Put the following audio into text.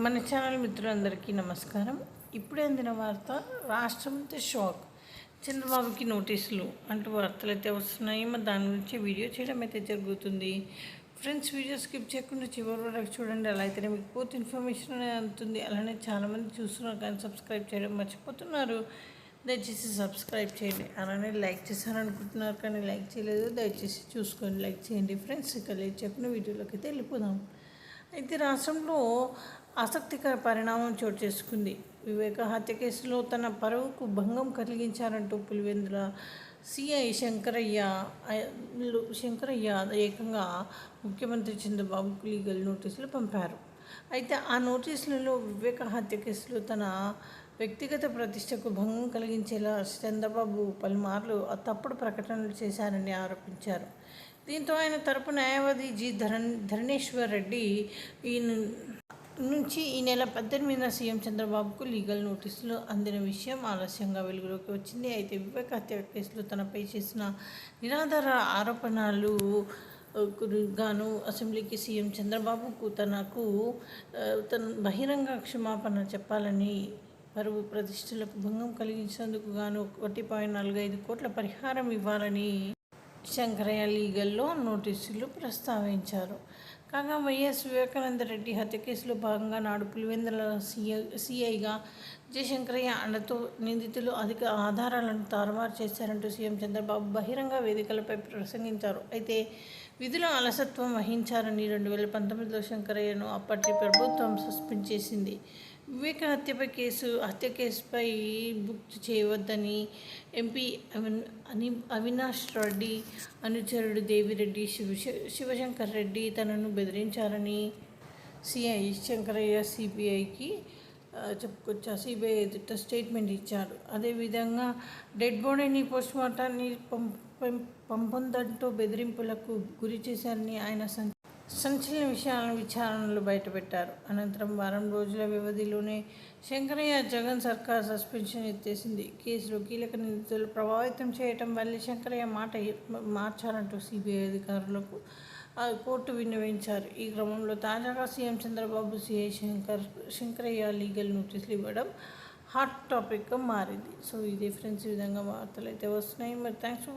మన ఛానల్ మిత్రులందరికీ నమస్కారం. ఇప్పుడే అందిన వార్త రాష్ట్రంతో షాక్. చంద్రబాబుకి నోటీసులు అంటూ వార్తలు అయితే వస్తున్నాయి. మరి దాని గురించి వీడియో చేయడం అయితే జరుగుతుంది. ఫ్రెండ్స్ వీడియో స్కిప్ చేయకుండా చివరి వరకు చూడండి. అలా అయితేనే మీకు పూర్తి ఇన్ఫర్మేషన్ అనేది అందుతుంది. అలానే చాలామంది చూస్తున్నారు కానీ సబ్స్క్రైబ్ చేయడం మర్చిపోతున్నారు. దయచేసి సబ్స్క్రైబ్ చేయండి. అలానే లైక్ చేశారనుకుంటున్నారు కానీ లైక్ చేయలేదు. దయచేసి చూసుకొని లైక్ చేయండి. ఫ్రెండ్స్ ఇక లేదు చెప్పిన వీడియోలోకి అయితే వెళ్ళిపోదాం. అయితే రాష్ట్రంలో ఆసక్తికర పరిణామం చోటు చేసుకుంది. వివేక హత్య కేసులో తన పరువుకు భంగం కలిగించారంటూ పులివెందుల సిఐ శంకరయ్య శంకరయ్య ఏకంగా ముఖ్యమంత్రి చంద్రబాబుకు లీగల్ నోటీసులు పంపారు. అయితే ఆ నోటీసులలో వివేక హత్య కేసులో తన వ్యక్తిగత ప్రతిష్టకు భంగం కలిగించేలా చంద్రబాబు పలుమార్లు తప్పుడు ప్రకటనలు చేశారని ఆరోపించారు. దీంతో ఆయన తరపు న్యాయవాది జి. ధరణ్ ధరణేశ్వర్ రెడ్డి ఈ నుంచి ఈ నెల పద్దెనిమిదిన సీఎం చంద్రబాబుకు లీగల్ నోటీసులు అందిన విషయం ఆలస్యంగా వెలుగులోకి వచ్చింది. అయితే వివేక్ హత్య కేసులో తనపై చేసిన నిరాధార ఆరోపణలు గాను అసెంబ్లీకి సీఎం చంద్రబాబుకు తనకు తన బహిరంగ క్షమాపణ చెప్పాలని పరువు ప్రతిష్టలకు భంగం కలిగించినందుకు గాను ఒకటి పాయింట్ నాలుగు ఐదు కోట్ల పరిహారం ఇవ్వాలని శంకరయ్య లీగల్లో నోటీసులు ప్రస్తావించారు. కాగా వైఎస్ వివేకానంద రెడ్డి హత్య కేసులో భాగంగా నాడు పులివెందుల సిఐ సిఐగా జయశంకరయ్య అండతో నిందితులు అధిక ఆధారాలను తారుమారు చేశారంటూ సీఎం చంద్రబాబు బహిరంగ వేదికలపై ప్రసంగించారు. అయితే విధుల అలసత్వం వహించారని రెండు వేల పంతొమ్మిదిలో శంకరయ్యను అప్పటి ప్రభుత్వం సస్పెండ్ చేసింది. వివేక హత్యపై కేసు హత్య కేసుపై బుక్ చేయవద్దని ఎంపీ అవిన్ అని అవినాష్ రెడ్డి అనుచరుడు దేవిరెడ్డి శివ శివశంకర్ రెడ్డి తనను బెదిరించారని సిఐ శంకరయ్య సిబిఐకి చెప్పుకొచ్చా సిబిఐ ఎదుట స్టేట్మెంట్ ఇచ్చారు. అదేవిధంగా డెడ్ బాడీని పోస్ట్మార్టాన్ని పం పం- పంపొందంటూ బెదిరింపులకు గురి చేశారని ఆయన సంచలన విషయాలను విచారణలు బయటపెట్టారు. అనంతరం వారం రోజుల వ్యవధిలోనే శంకరయ్య జగన్ సర్కార్ సస్పెన్షన్ ఎత్తేసింది. కేసులో కీలక నిందితులు ప్రభావితం చేయటం వల్లే శంకరయ్య మాట మార్చారంటూ సిబిఐ అధికారులకు ఆ కోర్టు విన్నవించారు. ఈ క్రమంలో తాజాగా CM Chandrababu CI Shankar Shankaraiah legal నోటీసులు ఇవ్వడం హాట్ టాపిక్గా మారింది. సో ఇదే ఫ్రెండ్స్ ఈ విధంగా వార్తలు అయితే వస్తున్నాయి. మరి థ్యాంక్స్ ఫర్